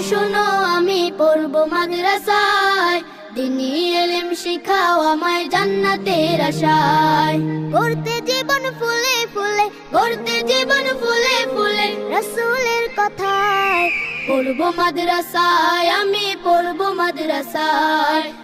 শোনো, আমি পড়ব মাদ্রাসায়। দিনী এলিম শিখাও আমায় জান্নাতের আশায়। পড়তে জীবন ফুলে ফুলে পড়তে জীবন ফুলে ফুলে রসুলের কথায়। পড়ব মাদ্রাসায়, আমি পড়ব মাদ্রাসায়।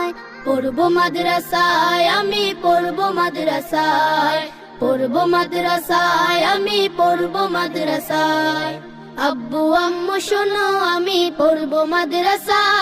খাজনায় পড়ব মাদ্রাসায়, আমি পড়ব মাদ্রাসায়। পড়ব মাদ্রাসায়, আমি পড়ব মাদ্রাসায়। আব্বু, আম্মু, শোনো, আমি পড়ব মাদ্রাসায়।